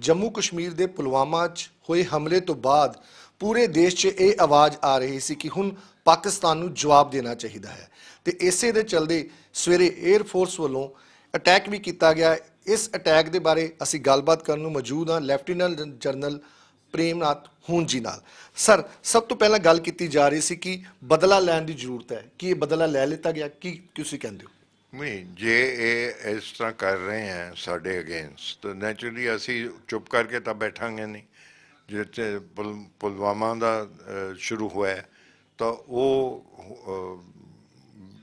ਜੰਮੂ ਕਸ਼ਮੀਰ ਦੇ ਪੁਲਵਾਮਾ 'ਚ ਹੋਏ ਹਮਲੇ ਤੋਂ ਬਾਅਦ ਪੂਰੇ ਦੇਸ਼ 'ਚ ਇਹ ਆਵਾਜ਼ ਆ ਰਹੀ ਸੀ ਕਿ ਹੁਣ ਪਾਕਿਸਤਾਨ ਨੂੰ ਜਵਾਬ ਦੇਣਾ ਚਾਹੀਦਾ ਹੈ। ਤੇ ਇਸੇ ਦੇ ਚਲਦੇ ਸਵੇਰੇ 에ਅਰ ਫੋਰਸ ਵੱਲੋਂ ਅਟੈਕ ਵੀ ਕੀਤਾ ਗਿਆ। ਇਸ ਅਟੈਕ ਦੇ ਬਾਰੇ ਅਸੀਂ ਗੱਲਬਾਤ ਕਰਨ ਨੂੰ ਮੌਜੂਦ ਹਾਂ ਲੈਫਟੀਨੈਂਟ ਜਨਰਲ ਪ੍ਰੇਮਨਾਥ ਹੂਨ ਜੀ ਨਾਲ। ਸਰ ਸਭ ਤੋਂ ਪਹਿਲਾਂ ਗੱਲ ਕੀਤੀ ਜਾ ਰਹੀ ਸੀ ਕਿ ਬਦਲਾ ਲੈਣ ਦੀ ਜ਼ਰੂਰਤ ਹੈ। ਕੀ ਇਹ ਬਦਲਾ ਲੈ ਲਿੱਤਾ ਗਿਆ? ਕੀ ਤੁਸੀਂ ਕਹਿੰਦੇ ਹੋ? ਨਹੀਂ, ਜੇ ਇਹ ਇਸ ਤਰ੍ਹਾਂ ਕਰ ਰਹੇ ਹੈ ਸਾਡੇ ਅਗੇਂਸਟ ਤਾਂ ਨੈਚੁਰਲੀ ਅਸੀਂ ਚੁੱਪ ਕਰਕੇ ਤਾਂ ਬੈਠਾਂਗੇ ਨਹੀਂ। ਜਿੱਥੇ ਪੁਲ- ਪੁਲਵਾਮਾ ਦਾ ਸ਼ੁਰੂ ਹੋਇਆ ਤਾਂ ਉਹ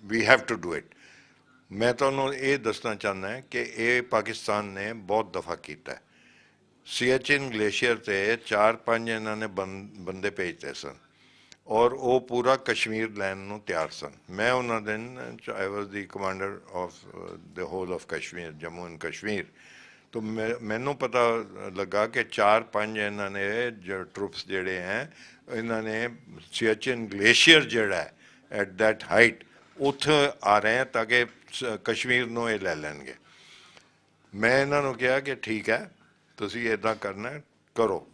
we have to do it ਮੈਂ ਤੁਹਾਨੂੰ ਇਹ ਦੱਸਣਾ ਚਾਹੁੰਦਾ ਹਾਂ ਕਿ ਇਹ ਪਾਕਿਸਤਾਨ ਨੇ ਬਹੁਤ ਦਫਾ ਕੀਤਾ ਹੈ। ਸੀਐਚਐਨ ਗਲੇਸ਼ੀਅਰ ਤੇ ਚਾਰ ਪੰਜ ਇਹਨਾਂ ਨੇ ਬੰ- ਬੰਦੇ ਭੇਜਤੇ ਸਨ। ਔਰ ਉਹ ਪੂਰਾ ਕਸ਼ਮੀਰ ਲੈਣ ਨੂੰ ਤਿਆਰ ਸਨ। ਮੈਂ ਉਹਨਾਂ ਦਿਨ I was the commander of the whole of Kashmir Jammu and Kashmir ਤਾਂ ਮੈਂ- ਮੈਨੂੰ ਪਤਾ ਲੱਗਾ ਕਿ ਚਾਰ ਪੰਜ ਇਹਨਾਂ ਨੇ ਜੋ ਟਰੂਪਸ ਜਿਹੜੇ ਹੈ, ਇਹਨਾਂ ਨੇ ਸੀਐਚਐਨ ਗਲੇਸ਼ੀਅਰ ਜਿਹੜਾ ਹੈ ਐਟ ਦੈਟ ਹਾਈਟ ਉੱਥੇ ਆ ਰਹੇ ਹੈ ਤਾਂ ਕਿ ਕਸ਼ਮੀਰ ਨੂੰ ਇਹ ਲੈ ਲੈਣਗੇ। ਮੈਂ ਇਹਨਾਂ ਨੂੰ ਕਿਹਾ ਕਿ ਠੀਕ ਹੈ, ਤੁਸੀਂ ਇਦਾਂ ਕਰਨਾ, ਕਰੋ।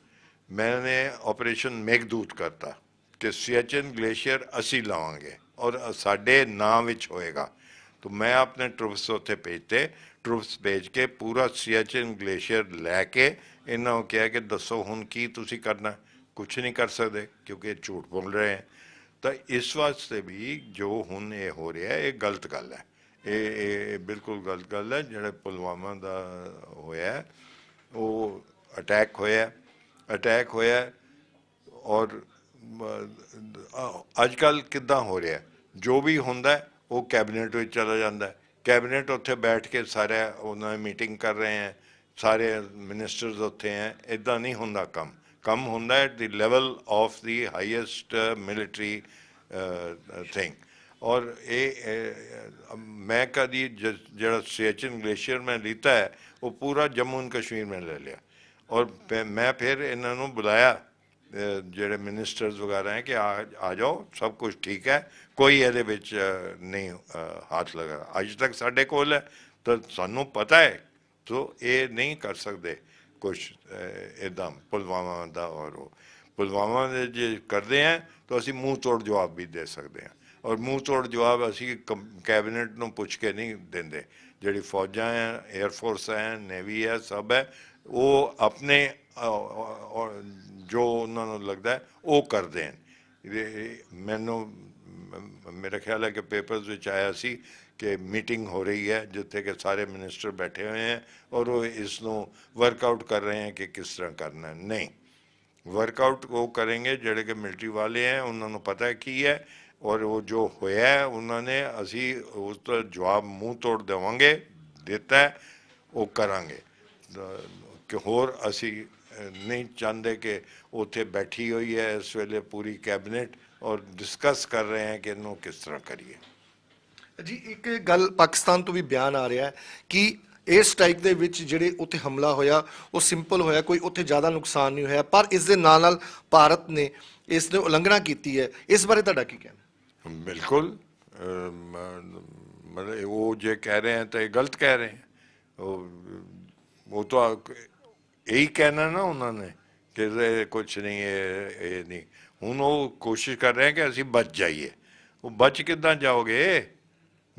ਮੈंने ਆਪਰੇਸ਼ਨ ਮੇਘਦੂਤ ਕਰਤਾ। ਕਿ ਸੀਐਚਐਨ ਗਲੇਸ਼ੀਅਰ ਅਸੀਂ ਲਾਵਾਂਗੇ ਔਰ ਸਾਡੇ ਨਾਂ ਵਿੱਚ ਹੋਏਗਾ। ਤਾਂ ਮੈਂ ਆਪਣੇ ਟਰੂਪਸ ਉੱਥੇ ਭੇਜਤੇ ਟਰੂਪਸ ਭੇਜ ਕੇ ਪੂਰਾ ਸੀਐਚਐਨ ਗਲੇਸ਼ੀਅਰ ਲੈ ਕੇ ਇਹਨਾਂ ਨੂੰ ਕਿਹਾ ਕਿ ਦੱਸੋ ਹੁਣ ਕੀ ਤੁਸੀਂ ਕਰਨਾ। ਕੁਝ ਨਹੀਂ ਕਰ ਸਕਦੇ ਕਿਉਂਕਿ ਇਹ ਝੂਠ ਬੋਲ ਰਹੇ ਹੈ। ਤਾਂ ਇਸ ਵਾਸਤੇ ਵੀ ਜੋ ਹੁਣ ਇਹ ਹੋ ਰਿਹਾ ਹੈ, ਇਹ ਗਲਤ ਗੱਲ ਹੈ। ਇਹ ਇਹ ਇਹ ਬਿਲਕੁਲ ਗਲਤ ਗੱਲ ਹੈ। ਜਿਹੜਾ ਪੁਲਵਾਮਾ ਦਾ ਹੋਇਆ ਹੈ, ਅੱਜ ਕੱਲ ਕਿੱਦਾਂ ਹੋ ਰਿਹਾ? ਜੋ ਵੀ ਹੁੰਦਾ, ਉਹ ਕੈਬਨਿਟ ਵਿੱਚ ਚਲਾ ਜਾਂਦਾ ਕੈਬਨਿਟ ਉੱਥੇ ਬੈਠ ਕੇ ਸਾਰੇ ਉਹਨਾਂ ਮੀਟਿੰਗ ਕਰ ਰਹੇ ਹੈ, ਸਾਰੇ ਮਿਨਿਸਟਰਸ ਉੱਥੇ ਹੈ ਇਦਾਂ ਨਹੀਂ ਹੁੰਦਾ ਕੰਮ। ਕੰਮ ਹੁੰਦਾ at the level of the highest military thing ਔਰ ਇਹ ਮੈਂ ਕਦੀ ਜਿਹੜਾ ਸਿਆਚਿਨ ਗਲੇਸ਼ੀਅਰ ਮੈਂ ਲੀਤਾ ਹੈ, ਉਹ ਪੂਰਾ ਜੰਮੂ ਐਂਡ ਕਸ਼ਮੀਰ ਮੈਂ ਲੈ ਲਿਆ। ਔਰ ਮੈਂ ਫਿਰ ਇਹਨਾਂ ਨੂੰ ਬੁਲਾਇਆ ਜਿਹੜੇ ਮਿਨਿਸਟਰਸ ਵਗੈਰਾ ਹੈ ਕਿ ਆ ਜਾਓ, ਸਭ ਕੁਝ ਠੀਕ ਹੈ। ਕੋਈ ਇਹਦੇ ਵਿੱਚ ਨਹੀਂ ਹੱਥ ਲਗਾ। ਅੱਜ ਤੱਕ ਸਾਡੇ ਕੋਲ ਹੈ, ਤਾਂ ਸਾਨੂੰ ਪਤਾ ਹੈ, ਸੋ ਇਹ ਨਹੀਂ ਕਰ ਸਕਦੇ ਕੁਝ ਇਦਾਂ ਪੁਲਵਾਮਾ ਦਾ ਔਰ ਉਹ। ਪੁਲਵਾਮਾ ਦੇ ਜੇ ਕਰਦੇ ਆ ਤਾਂ ਅਸੀਂ ਮੂੰਹ ਤੋੜ ਜਵਾਬ ਵੀ ਦੇ ਸਕਦੇ ਹਾਂ। ਔਰ ਮੂੰਹ ਤੋੜ ਜਵਾਬ ਅਸੀਂ ਕੈਬਨਿਟ ਨੂੰ ਪੁੱਛ ਕੇ ਨਹੀਂ ਦਿੰਦੇ। ਜਿਹੜੀ ਫੌਜਾਂ ਹੈ 에ਅਰ ਫੋਰਸ ਹੈ ਨੇਵੀ ਹੈ, ਸਭ ਹੈ, ਉਹ ਆਪਣੇ ਅ, ਜੋ ਉਹਨਾਂ ਨੂੰ ਲੱਗਦਾ ਉਹ ਕਰਦੇ ਹਨ। ਮੈਨੂੰ ਮੇਰਾ ਖਿਆਲ ਹੈ ਕਿ ਪੇਪਰਸ ਵਿੱਚ ਆਇਆ ਸੀ ਕਿ ਮੀਟਿੰਗ ਹੋ ਰਹੀ ਹੈ ਜਿੱਥੇ ਕਿ ਸਾਰੇ ਮਿਨਿਸਟਰ ਬੈਠੇ ਹੋਏ ਹੈ ਔਰ ਉਹ ਇਸ ਨੂੰ ਵਰਕਆਊਟ ਕਰ ਰਹੇ ਹੈ ਕਿ ਕਿਸ ਤਰ੍ਹਾਂ ਕਰਨਾ ਹੈ। ਨਹੀਂ ਵਰਕਆਊਟ ਉਹ ਕरेंगे ਜਿਹੜੇ ਕਿ ਮਿਲਟਰੀ ਵਾਲੇ ਹੈ ਉਹਨਾਂ ਨੂੰ ਪਤਾ ਹੈ ਕੀ ਹੈ ਔਰ ਉਹ ਜੋ ਹੋਇਆ ਉਹਨਾਂ ਨੇ ਅਸੀਂ ਉਸ ਦਾ ਜਵਾਬ ਮੂੰਹ ਤੋੜ ਦੇਵਾਂਗੇ ਦਿੱਤਾ ਉਹ ਕਰਾਂਗੇ। ਕਿ ਹੋਰ ਅਸੀਂ ਨਹੀਂ ਚਾਹੁੰਦੇ ਕਿ ਉੱਥੇ ਬੈਠੀ ਹੋਈ ਹੈ ਇਸ ਵੇਲੇ ਪੂਰੀ ਕੈਬਨਿਟ ਔਰ ਡਿਸਕਸ ਕਰ ਰਹੇ ਹੈ ਕਿ ਇਹਨੂੰ ਕਿਸ ਤਰ੍ਹਾਂ ਕਰੀਏ। ਜੀ ਇੱਕ ਗੱਲ ਪਾਕਿਸਤਾਨ ਤੋਂ ਵੀ ਬਿਆਨ ਆ ਰਿਹਾ ਹੈ ਕਿ 에ਅਰ ਸਟ੍ਰਾਈਕ ਦੇ ਵਿੱਚ ਜਿਹੜੇ ਉੱਥੇ ਹਮਲਾ ਹੋਇਆ ਉਹ ਸਿੰਪਲ ਹੋਇਆ ਕੋਈ ਉੱਥੇ ਜ਼ਿਆਦਾ ਨੁਕਸਾਨ ਨਹੀਂ ਹੋਇਆ ਪਰ ਇਸ ਦੇ ਨਾਲ ਨਾਲ ਭਾਰਤ ਨੇ ਇਸ ਦੀ ਉਲੰਘਣਾ ਕੀਤੀ ਹੈ। ਇਸ ਬਾਰੇ ਤੁਹਾਡਾ ਕੀ ਕਹਿਣਾ? ਬਿਲਕੁਲ ਮਤਲਬ ਉਹ ਜੇ ਕਹਿ ਰਹੇ ਹੈ ਤਾਂ ਇਹ ਗਲਤ ਕਹਿ ਰਹੇ ਹੈ। ਉਹ ਉਹ ਤਾਂ ਇਹੀ ਕਹਿਣਾ ਨਾ ਉਹਨਾਂ ਨੇ ਕਿ ਇਹ ਕੁਝ ਨਹੀਂ, ਇਹ ਇਹ ਨਹੀਂ। ਹੁਣ ਉਹ ਕੋਸ਼ਿਸ਼ ਕਰ ਰਹੇ ਕਿ ਅਸੀਂ ਬਚ ਜਾਈਏ। ਉਹ ਬਚ ਕਿੱਦਾਂ ਜਾਓਗੇ?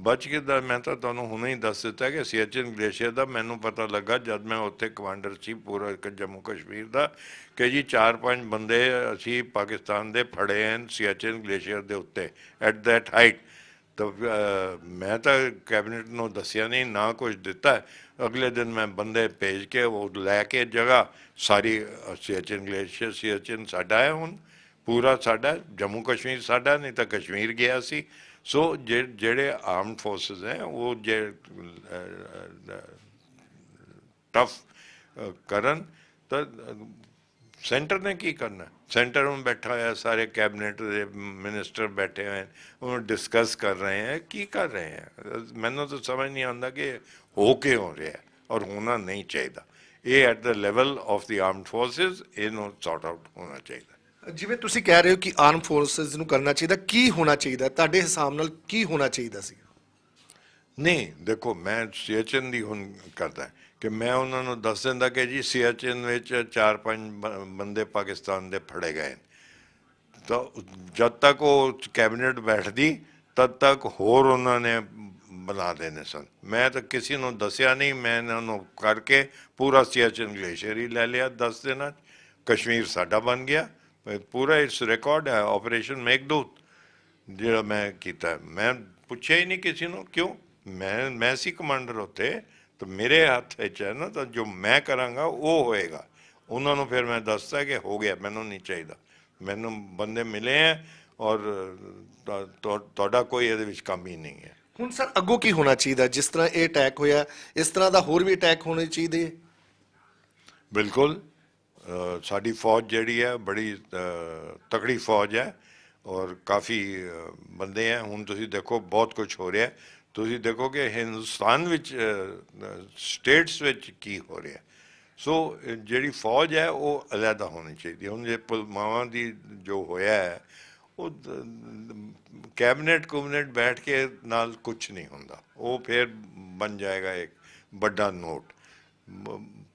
ਬਚ ਕਿੱਦਾਂ? ਮੈਂ ਤਾਂ ਤੁਹਾਨੂੰ ਹੁਣੇ ਹੀ ਦੱਸ ਦਿੱਤਾ ਕਿ ਸੀਐਚਐਨ ਗਲੇਸ਼ੀਅਰ ਦਾ ਮੈਨੂੰ ਪਤਾ ਲੱਗਾ ਜਦ ਮੈਂ ਉੱਥੇ ਕਮਾਂਡਰ ਸੀ ਪੂਰਾ ਇੱਕ ਜੰਮੂ ਕਸ਼ਮੀਰ ਦਾ ਕਿ ਜੀ ਚਾਰ ਪੰਜ ਬੰਦੇ ਅਸੀਂ ਪਾਕਿਸਤਾਨ ਦੇ ਫੜੇ ਹਨ ਸੀਐਚਐਨ ਗਲੇਸ਼ੀਅਰ ਦੇ ਉੱਤੇ ਐਟ ਦੈਟ ਹਾਈਟ ਤਾਂ ਮੈਂ ਤਾਂ ਕੈਬਨਿਟ ਨੂੰ ਦੱਸਿਆ ਨਹੀਂ, ਨਾ ਕੁਝ ਦਿੱਤਾ। ਅਗਲੇ ਦਿਨ ਮੈਂ ਬੰਦੇ ਭੇਜ ਕੇ ਉਹ ਲੈ ਕੇ ਜਗ੍ਹਾ, ਸਾਰੀ ਸੀਐਚਐਨ ਗਲੇਸ਼ੀਅਰ ਸੀਐਚਐਨ ਸਾਡਾ ਹੈ ਹੁਣ। ਪੂਰਾ ਸਾਡਾ, ਜੰਮੂ ਕਸ਼ਮੀਰ ਸਾਡਾ, ਨਹੀਂ ਤਾਂ ਕਸ਼ਮੀਰ ਗਿਆ ਸੀ। ਸੋ, ਜੇ- ਜਿਹੜੇ ਆਰਮਡ ਫੋਰਸਸ ਹੈ, ਉਹ ਜੇ ਟਫ ਕਰਨ, ਤਾਂ ਸੈਂਟਰ ਨੇ ਕੀ ਕਰਨਾ? ਸੈਂਟਰ ਨੂੰ ਬੈਠਾ ਹੋਇਆ, ਸਾਰੇ ਕੈਬਨਿਟ ਦੇ ਮਿਨਿਸਟਰ ਬੈਠੇ ਹੋਏ ਹਨ ਉਹ ਡਿਸਕਸ ਕਰ ਰਹੇ ਹੈ ਕੀ ਕਰ ਰਹੇ ਹੈ ਮੈਨੂੰ ਤਾਂ ਸਮਝ ਨਹੀਂ ਆਉਂਦਾ ਕਿ ਹੋ ਕੇ ਹੋ ਰਿਹਾ ਔਰ ਹੋਣਾ ਨਹੀਂ ਚਾਹੀਦਾ। ਇਹ at the level of the armed forces ਇਹਨੂੰ ਸੌਰਟ ਆਊਟ ਹੋਣਾ ਚਾਹੀਦਾ। ਜਿਵੇਂ ਤੁਸੀਂ ਕਹਿ ਰਹੇ ਹੋ ਕਿ ਆਰਮ ਫੋਰਸਸ ਨੂੰ ਕਰਨਾ ਚਾਹੀਦਾ, ਕੀ ਹੋਣਾ ਚਾਹੀਦਾ? ਤੁਹਾਡੇ ਹਿਸਾਬ ਨਾਲ ਕੀ ਹੋਣਾ ਚਾਹੀਦਾ ਸੀ? ਨਹੀਂ, ਦੇਖੋ, ਮੈਂ ਸੀਐਚਐਨ ਦੀ ਹੁਣ ਕਰਦਾ ਕਿ ਮੈਂ ਉਹਨਾਂ ਨੂੰ ਦੱਸ ਦਿੰਦਾ ਕਿ ਜੀ ਸੀਐਚਐਨ ਵਿੱਚ ਚਾਰ ਪੰਜ ਬ- ਬੰਦੇ ਪਾਕਿਸਤਾਨ ਦੇ ਫੜੇ ਗਏ ਤਾਂ ਜਦ ਤੱਕ ਉਹ ਕੈਬਨਿਟ ਬੈਠਦੀ, ਤਦ ਤੱਕ ਹੋਰ ਉਹਨਾਂ ਨੇ ਬਣਾ ਦੇਣੇ ਸਨ। ਮੈਂ ਤਾਂ ਕਿਸੇ ਨੂੰ ਦੱਸਿਆ ਨਹੀਂ, ਮੈਂ ਇਹਨਾਂ ਨੂੰ ਕਰਕੇ ਪੂਰਾ ਸੀਐਚਐਨ ਗਲੇਸ਼ੀਅਰ ਹੀ ਲੈ ਲਿਆ ਦੱਸ ਦੇਣਾ ਕਸ਼ਮੀਰ ਸਾਡਾ ਬਣ ਗਿਆ। ਪੂਰਾ ਇਸ ਰਿਕਾਰਡ ਹੈ ਆਪਰੇਸ਼ਨ ਮੇਘਦੂਤ ਜਿਹੜਾ ਮੈਂ ਕੀਤਾ। ਮੈਂ ਪੁੱਛਿਆ ਹੀ ਨਹੀਂ ਕਿਸੇ ਨੂੰ, ਕਿਉਂ? ਮੈਂ ਮੈਂ ਸੀ ਕਮਾਂਡਰ ਉੱਤੇ ਤਾਂ ਮੇਰੇ ਹੱਥ ਵਿੱਚ ਹੈ ਨਾ ਤਾਂ ਜੋ ਮੈਂ ਕਰਾਂਗਾ ਉਹ ਹੋਏਗਾ। ਉਹਨਾਂ ਨੂੰ ਫਿਰ ਮੈਂ ਦੱਸਦਾ ਕਿ ਹੋ ਗਿਆ ਮੈਨੂੰ ਨਹੀਂ ਚਾਹੀਦਾ। ਮੈਨੂੰ ਬੰਦੇ ਮਿਲੇ ਹੈ ਔਰ ਤੁਹਾਡਾ ਕੋਈ ਇਹਦੇ ਵਿੱਚ ਕੰਮ ਹੀ ਨਹੀਂ ਹੈ। ਹੁਣ ਸਰ ਅੱਗੋਂ ਕੀ ਹੋਣਾ ਚਾਹੀਦਾ? ਜਿਸ ਤਰ੍ਹਾਂ ਇਹ ਅਟੈਕ ਹੋਇਆ ਇਸ ਤਰ੍ਹਾਂ ਦਾ ਹੋਰ ਵੀ ਅਟੈਕ ਹੋਣੇ ਚਾਹੀਦੇ? ਬਿਲਕੁਲ। ਸਾਡੀ ਫੌਜ ਜਿਹੜੀ ਹੈ ਬੜੀ ਤਕੜੀ ਫੌਜ ਹੈ ਔਰ ਕਾਫੀ ਬੰਦੇ ਹੈ। ਹੁਣ ਤੁਸੀਂ ਦੇਖੋ ਬਹੁਤ ਕੁਝ ਹੋ ਰਿਹਾ ਹੈ। ਤੁਸੀਂ ਦੇਖੋ ਕਿ ਹਿੰਦੁਸਤਾਨ ਵਿੱਚ ਸਟੇਟਸ ਵਿੱਚ ਕੀ ਹੋ ਰਿਹਾ। ਸੋ ਜਿਹੜੀ ਫੌਜ ਹੈ, ਉਹ ਅਲੱਗਾ ਹੋਣੀ ਚਾਹੀਦੀ ਹੁਣ ਜੇ ਪੁਲਵਾਮਾ ਦੀ ਜੋ ਹੋਇਆ ਹੈ, ਉਹ ਕੈਬਨਿਟ ਕੁਬਨਿਟ ਬੈਠ ਕੇ ਨਾਲ ਕੁਝ ਨਹੀਂ ਹੁੰਦਾ। ਉਹ ਫਿਰ ਬਣ ਜਾਏਗਾ ਇੱਕ ਵੱਡਾ ਨੋਟ।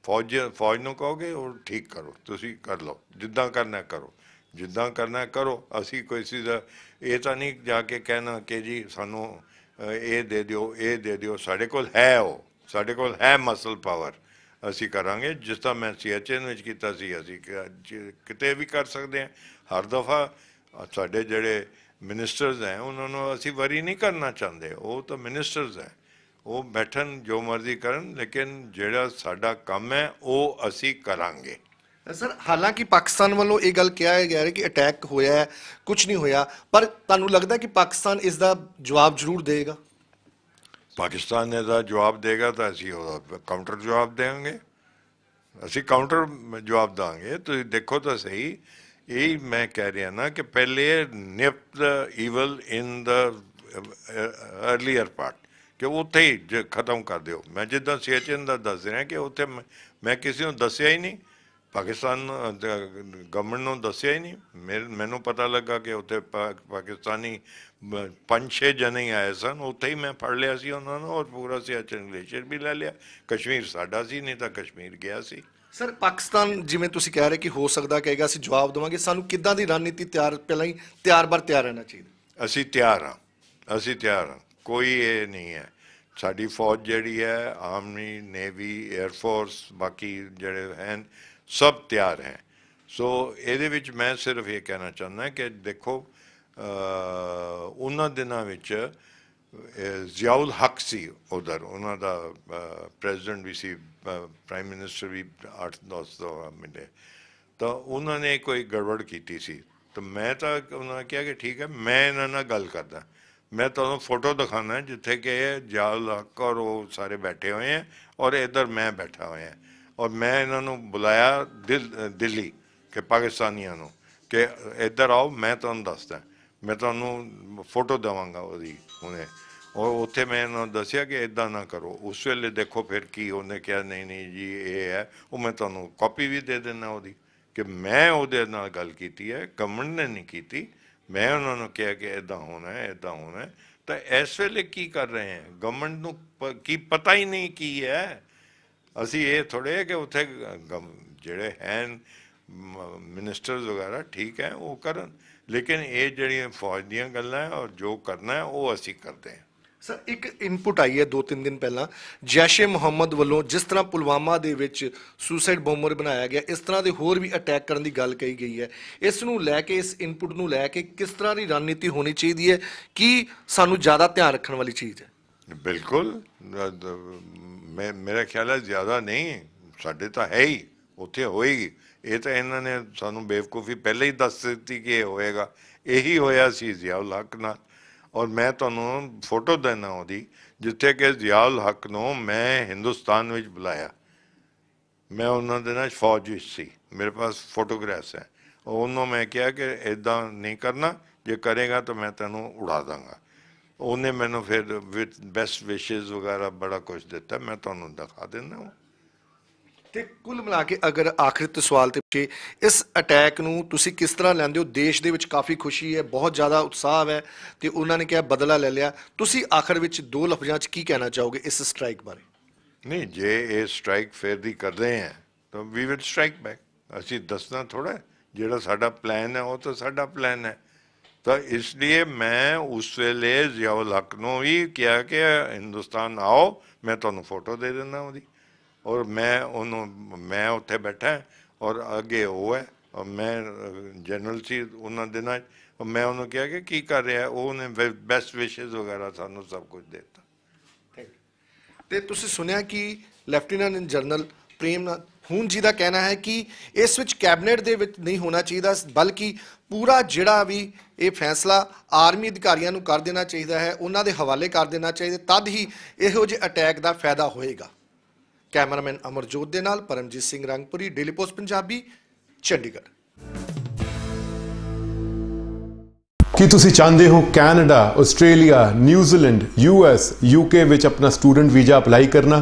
ਫੌਜ ਫੌਜ ਨੂੰ ਕਹੋਗੇ, ਉਹ ਠੀਕ ਕਰੋ, ਤੁਸੀਂ ਕਰ ਲਓ। ਜਿੱਦਾਂ ਕਰਨਾ ਕਰੋ। ਜਿੱਦਾਂ ਕਰਨਾ ਕਰੋ, ਅਸੀਂ ਕੋਈ ਚੀਜ਼ ਇਹ ਤਾਂ ਨਹੀਂ ਜਾ ਕੇ ਕਹਿਣਾ ਕਿ ਜੀ, ਸਾਨੂੰ ਇਹ ਦੇ ਦਿਓ, ਇਹ ਦੇ ਦਿਓ, ਸਾਡੇ ਕੋਲ ਹੈ ਉਹ, ਸਾਡੇ ਕੋਲ ਹੈ ਮਸਲ ਪਾਵਰ ਅਸੀਂ ਕਰਾਂਗੇ, ਜਿਸ ਤਰ੍ਹਾਂ ਮੈਂ ਸੀਐਚਐਨ ਵਿੱਚ ਕੀਤਾ ਸੀ, ਅਸੀਂ ਕਿਤੇ ਵੀ ਕਰ ਸਕਦੇ ਹਾਂ। ਹਰ ਦਫਾ ਸਾਡੇ ਜਿਹੜੇ ਮਿਨਿਸਟਰਸ ਹੈ, ਉਹਨਾਂ ਨੂੰ ਅਸੀਂ ਵਰੀ ਨਹੀਂ ਕਰਨਾ ਚਾਹੁੰਦੇ। ਉਹ ਤਾਂ ਮਿਨਿਸਟਰਸ ਹੈ। ਉਹ ਬੈਠਣ ਜੋ ਮਰਜ਼ੀ ਕਰਨ, ਲੇਕਿਨ ਜਿਹੜਾ ਸਾਡਾ ਕੰਮ ਹੈ, ਉਹ ਅਸੀਂ ਕਰਾਂਗੇ। ਸਰ, ਹਾਲਾਂਕਿ ਪਾਕਿਸਤਾਨ ਵੱਲੋਂ ਇਹ ਗੱਲ ਕਿਹਾ ਗਿਆ ਹੈ ਕਿ ਅਟੈਕ ਹੋਇਆ ਹੈ ਕੁਝ ਨਹੀਂ ਹੋਇਆ, ਪਰ ਤੁਹਾਨੂੰ ਲੱਗਦਾ ਕਿ ਪਾਕਿਸਤਾਨ ਇਸ ਦਾ ਜਵਾਬ ਜ਼ਰੂਰ ਦੇਗਾ ਪਾਕਿਸਤਾਨ ਨੇ ਦਾ ਜਵਾਬ ਦੇਗਾ ਤਾਂ ਅਸੀਂ ਉਹਦਾ ਕਾਊਂਟਰ ਜਵਾਬ ਦੇਵਾਂਗੇ। ਅਸੀਂ ਕਾਊਂਟਰ ਜਵਾਬ ਦਾਂਗੇ ਤੁਸੀਂ ਦੇਖੋ ਤਾਂ ਸਹੀ, ਇਹ ਮੈਂ ਕਹਿ ਰਿਹਾ ਨਾ ਕਿ ਪਹਿਲੇ nip the evil in the earlier part ਕਿ ਉੱਥੇ ਹੀ ਜ- ਖਤਮ ਕਰ ਦਿਓ। ਮੈਂ ਜਿੱਦਾਂ ਸੀਐਚਐਨ ਦਾ ਦੱਸ ਰਿਹਾ ਕਿ ਉੱਥੇ ਮੈਂ- ਮੈਂ ਕਿਸੇ ਨੂੰ ਦੱਸਿਆ ਹੀ ਨਹੀਂ। ਪਾਕਿਸਤਾਨ ਗਵਰਨਮੈਂਟ ਨੂੰ ਦੱਸਿਆ ਹੀ ਨਹੀਂ। ਮੈਨੂੰ ਪਤਾ ਲੱਗਾ ਕਿ ਉੱਥੇ ਪਾਕਿਸਤਾਨੀ ਪੰਜ ਛੇ ਜਣੇ ਆਏ ਸਨ। ਉੱਥੇ ਹੀ ਮੈਂ ਫੜ ਲਿਆ ਸੀ ਉਹਨਾਂ ਨੂੰ ਔਰ ਪੂਰਾ ਸਿਆਚਨ ਗਲੇਸ਼ੀਅਰ ਵੀ ਲੈ ਲਿਆ। ਕਸ਼ਮੀਰ ਸਾਡਾ ਸੀ ਨਹੀਂ ਤਾਂ ਕਸ਼ਮੀਰ ਗਿਆ ਸੀ। ਸਰ ਪਾਕਿਸਤਾਨ ਜਿਵੇਂ ਤੁਸੀਂ ਕਹਿ ਰਹੇ ਕਿ ਹੋ ਸਕਦਾ ਕਹੇਗਾ ਅਸੀਂ ਜਵਾਬ ਦੇਵਾਂਗੇ। ਸਾਨੂੰ ਕਿੱਦਾਂ ਦੀ ਰਣਨੀਤੀ ਤਿਆਰ ਪਹਿਲਾਂ ਹੀ ਤਿਆਰ ਬਰ ਤਿਆਰ ਰਹਿਣਾ ਚਾਹੀਦਾ? ਅਸੀਂ ਤਿਆਰ ਹਾਂ। ਅਸੀਂ ਤਿਆਰ ਹਾਂ। ਕੋਈ ਇਹ ਨਹੀਂ ਹੈ। ਸਾਡੀ ਫੌਜ ਜਿਹੜੀ ਹੈ ਆਰਮੀ ਨੇਵੀ 에ਅਰ ਫੋਰਸ ਬਾਕੀ ਜਿਹੜੇ ਹਨ ਸਭ ਤਿਆਰ ਹੈ। ਸੋ ਇਹਦੇ ਵਿੱਚ ਮੈਂ ਸਿਰਫ ਇਹ ਕਹਿਣਾ ਚਾਹੁੰਦਾ ਕਿ ਦੇਖੋ ਉਹਨਾਂ ਦਿਨਾਂ ਵਿੱਚ ਅਹ, ਜ਼ਿਆਉਲ ਹਕ ਸੀ ਉਧਰ। ਉਹਨਾਂ ਦਾ ਪ੍ਰੈਜ਼ੀਡੈਂਟ ਵੀ ਸੀ ਪ੍ਰਾਈਮ ਮਿਨਿਸਟਰ ਵੀ 8-10 ਦਫਾ ਮਿਲੇ ਤਾਂ ਉਹਨਾਂ ਨੇ ਕੋਈ ਗੜਬੜ ਕੀਤੀ ਸੀ। ਤਾਂ ਮੈਂ ਤਾਂ ਉਹਨਾਂ ਨੇ ਕਿਹਾ ਕਿ ਠੀਕ ਹੈ ਮੈਂ ਇਹਨਾਂ ਨਾਲ ਗੱਲ ਕਰਦਾ। ਮੈਂ ਤੁਹਾਨੂੰ ਫੋਟੋ ਦਿਖਾਣਾ ਜਿੱਥੇ ਕਿ ਇਹ ਜਾਲ ਹੱਕ ਔਰ ਉਹ ਸਾਰੇ ਬੈਠੇ ਹੋਏ ਹੈ ਔਰ ਇਧਰ ਮੈਂ ਬੈਠਾ ਹੋਇਆ। ਔਰ ਮੈਂ ਇਹਨਾਂ ਨੂੰ ਬੁਲਾਇਆ ਦਿਲ, ਦਿੱਲੀ ਕਿ ਪਾਕਿਸਤਾਨੀਆਂ ਨੂੰ ਕਿ ਇੱਧਰ ਆਓ, ਮੈਂ ਤੁਹਾਨੂੰ ਦੱਸਦਾ। ਮੈਂ ਤੁਹਾਨੂੰ ਫੋਟੋ ਦੇਵਾਂਗਾ ਉਹਦੀ ਹੁਣੇ ਔਰ ਉੱਥੇ ਮੈਂ ਇਹਨਾਂ ਨੂੰ ਦੱਸਿਆ ਕਿ ਇਦਾਂ ਨਾ ਕਰੋ। ਉਸ ਵੇਲੇ ਦੇਖੋ ਫਿਰ ਕੀ ਉਹਨੇ ਕਿਹਾ, ਨਹੀਂ ਨਹੀਂ ਜੀ, ਇਹ ਹੈ। ਉਹ ਮੈਂ ਤੁਹਾਨੂੰ ਕਾਪੀ ਵੀ ਦੇ ਦਿੰਦਾ ਉਹਦੀ ਕਿ ਮੈਂ ਉਹਦੇ ਨਾਲ ਗੱਲ ਕੀਤੀ ਹੈ ਗਵਰਨਮੈਂਟ ਨੇ ਨਹੀਂ ਕੀਤੀ। ਮੈਂ ਉਹਨਾਂ ਨੂੰ ਕਿਹਾ ਕਿ ਇਦਾਂ ਹੋਣਾ ਹੈ ਇਦਾਂ ਹੋਣਾ ਹੈ। ਤਾਂ ਇਸ ਵੇਲੇ ਕੀ ਕਰ ਰਹੇ ਹੈ? ਗਵਰਨਮੈਂਟ ਨੂੰ ਪ- ਕੀ ਪਤਾ ਹੀ ਨਹੀਂ ਕੀ ਹੈ। ਅਸੀਂ ਇਹ ਥੋੜੇ ਕਿ ਉੱਥੇ ਜਿਹੜੇ ਹਨ ਮਿਨਿਸਟਰਸ ਵਗੈਰਾ ਠੀਕ ਹੈ ਉਹ ਕਰਨ। ਲੇਕਿਨ ਇਹ ਜਿਹੜੀਆਂ ਫੌਜ ਦੀਆਂ ਗੱਲਾਂ ਹੈ ਔਰ ਜੋ ਕਰਨਾ ਹੈ ਉਹ ਅਸੀਂ ਕਰਦੇ ਹਾਂ। ਸਰ ਇੱਕ ਇਨਪੁਟ ਆਈ ਹੈ ਦੋ ਤਿੰਨ ਦਿਨ ਪਹਿਲਾਂ। ਜੈਸ਼ ਮੁਹੰਮਦ ਵੱਲੋਂ ਜਿਸ ਤਰ੍ਹਾਂ ਪੁਲਵਾਮਾ ਦੇ ਵਿੱਚ ਸੁਸਾਈਡ ਬੰਬਰ ਬਣਾਇਆ ਗਿਆ ਇਸ ਤਰ੍ਹਾਂ ਦੇ ਹੋਰ ਵੀ ਅਟੈਕ ਕਰਨ ਦੀ ਗੱਲ ਕਹੀ ਗਈ ਹੈ। ਇਸ ਨੂੰ ਲੈ ਕੇ ਇਸ ਇਨਪੁਟ ਨੂੰ ਲੈ ਕੇ ਕਿਸ ਤਰ੍ਹਾਂ ਦੀ ਰਣਨੀਤੀ ਹੋਣੀ ਚਾਹੀਦੀ ਹੈ? ਕੀ ਸਾਨੂੰ ਜ਼ਿਆਦਾ ਧਿਆਨ ਰੱਖਣ ਵਾਲੀ ਚੀਜ਼ ਹੈ? ਬਿਲਕੁਲ। ਮੈਂ, ਮੇਰਾ ਖਿਆਲ ਹੈ ਜ਼ਿਆਦਾ ਨਹੀਂ, ਸਾਡੇ ਤਾਂ ਹੈ ਹੀ, ਉੱਥੇ ਹੋਏਗੀ। ਇਹ ਤਾਂ ਇਹਨਾਂ ਨੇ ਸਾਨੂੰ ਬੇਵਕੂਫੀ ਪਹਿਲਾਂ ਹੀ ਦੱਸ ਦਿੱਤੀ ਕਿ ਇਹ ਹੋਏਗਾ। ਇਹੀ ਹੋਇਆ ਸੀ ਜ਼ਿਆਉਲ ਹੱਕ ਨਾਲ। ਔਰ ਮੈਂ ਤੁਹਾਨੂੰ ਫੋਟੋ ਦੇਣਾ ਉਹਦੀ, ਜਿੱਥੇ ਕਿ ਜ਼ਿਆਉਲ ਹੱਕ ਨੂੰ ਮੈਂ ਹਿੰਦੁਸਤਾਨ ਵਿੱਚ ਬੁਲਾਇਆ। ਮੈਂ ਉਹਨਾਂ ਦੇ ਨਾਲ ਫੌਜ ਵਿੱਚ ਸੀ। ਮੇਰੇ ਪਾਸ ਫੋਟੋਗ੍ਰਾਫਸ ਹੈ। ਉਹਨੂੰ ਮੈਂ ਕਿਹਾ ਕਿ ਇਦਾਂ ਨਹੀਂ ਕਰਨਾ, ਜੇ ਕਰੇਗਾ ਤਾਂ ਮੈਂ ਤੈਨੂੰ ਉਡਾ ਦਾਂਗਾ। ਉਹਨੇ ਮੈਨੂੰ ਫਿਰ ਵਿਦ ਬੈਸਟ ਵਿਸ਼ੇਸ ਵਗੈਰਾ ਬੜਾ ਕੁਝ ਦਿੱਤਾ ਮੈਂ ਤੁਹਾਨੂੰ ਦਿਖਾ ਦਿੰਦਾ ਹਾਂ। ਤੇ ਕੁੱਲ ਮਿਲਾ ਕੇ ਅਗਰ ਆਖਿਰ ਤੇ ਸਵਾਲ ਤੇ ਪੁੱਛੇ ਇਸ ਅਟੈਕ ਨੂੰ ਤੁਸੀਂ ਕਿਸ ਤਰ੍ਹਾਂ ਲੈਂਦੇ ਹੋ? ਦੇਸ਼ ਦੇ ਵਿੱਚ ਕਾਫੀ ਖੁਸ਼ੀ ਹੈ ਬਹੁਤ ਜ਼ਿਆਦਾ ਉਤਸ਼ਾਹ ਹੈ ਤੇ ਉਹਨਾਂ ਨੇ ਕਿਹਾ ਬਦਲਾ ਲੈ ਲਿਆ। ਤੁਸੀਂ ਆਖਰ ਵਿੱਚ ਦੋ ਲਫ਼ਜ਼ਾਂ 'ਚ ਕੀ ਕਹਿਣਾ ਚਾਹੋਗੇ ਇਸ ਸਟ੍ਰਾਈਕ ਬਾਰੇ? ਨਹੀਂ ਜੇ ਇਹ ਸਟ੍ਰਾਈਕ ਫੇਰ ਦੀ ਕਰਦੇ ਆ ਤਾਂ ਵੀ ਵਿਲ ਸਟ੍ਰਾਈਕ ਬੈਕ ਅਸੀਂ ਦੱਸਣਾ ਥੋੜਾ ਜਿਹੜਾ ਸਾਡਾ ਪਲਾਨ ਹੈ ਉਹ ਤਾਂ ਸਾਡਾ ਪਲਾਨ ਹੈ। ਤਾਂ ਇਸ ਲਈ ਮੈਂ ਉਸ ਵੇਲੇ ਜ਼ਿਆਉਲ ਹਕ ਨੂੰ ਵੀ ਕਿਹਾ ਕਿ ਹਿੰਦੁਸਤਾਨ ਆਓ ਮੈਂ ਤੁਹਾਨੂੰ ਫੋਟੋ ਦੇ ਦਿੰਦਾ ਉਹਦੀ। ਔਰ ਮੈਂ ਉਹਨੂੰ ਮੈਂ ਉੱਥੇ ਬੈਠਾ ਔਰ ਅੱਗੇ ਉਹ ਹੈ ਔਰ ਮੈਂ ਜਨਰਲ ਸੀ ਉਹਨਾਂ ਦਿਨਾਂ 'ਚ, ਮੈਂ ਉਹਨੂੰ ਕਿਹਾ ਕਿ ਕੀ ਕਰ ਰਿਹਾ? ਹੈ? ਉਹਨੇ ਬੈਸਟ ਵਿਸ਼ੇਸ ਵਗੈਰਾ ਸਾਨੂੰ ਸਭ ਕੁਝ ਦਿੱਤਾ। ਤੇ ਤੁਸੀਂ ਸੁਣਿਆ ਕਿ ਲੈਫਟੀਨੈਂਟ ਜਨਰਲ ਪ੍ਰੇਮਨਾਥ ਹੁਣ ਜੀ ਦਾ ਕਹਿਣਾ ਹੈ ਕਿ ਇਸ ਵਿੱਚ ਕੈਬਨਿਟ ਦੇ ਵਿੱਚ ਨਹੀਂ ਹੋਣਾ ਚਾਹੀਦਾ ਬਲਕਿ ਪੂਰਾ ਜਿਹੜਾ ਵੀ ਇਹ ਫੈਸਲਾ ਆਰਮੀ ਅਧਿਕਾਰੀਆਂ ਨੂੰ ਕਰ ਦੇਣਾ ਚਾਹੀਦਾ ਹੈ, ਉਹਨਾਂ ਦੇ ਹਵਾਲੇ ਕਰ ਦੇਣਾ ਚਾਹੀਦਾ ਤਦ ਹੀ ਇਹੋ ਜਿਹੇ ਅਟੈਕ ਦਾ ਫਾਇਦਾ ਹੋਏਗਾ। ਕੈਮਰਾਮੈਨ ਅਮਰਜੋਤ ਦੇ ਨਾਲ ਪਰਮਜੀਤ ਸਿੰਘ ਰੰਗਪੁਰੀ, ਡੇਲੀ ਪੋਸਟ ਪੰਜਾਬੀ, ਚੰਡੀਗੜ੍ਹ। ਕੀ ਤੁਸੀਂ ਚਾਹੁੰਦੇ ਹੋ Canada, Australia, New Zealand US UK ਵਿੱਚ ਆਪਣਾ ਸਟੂਡੈਂਟ ਵੀਜ਼ਾ ਅਪਲਾਈ ਕਰਨਾ?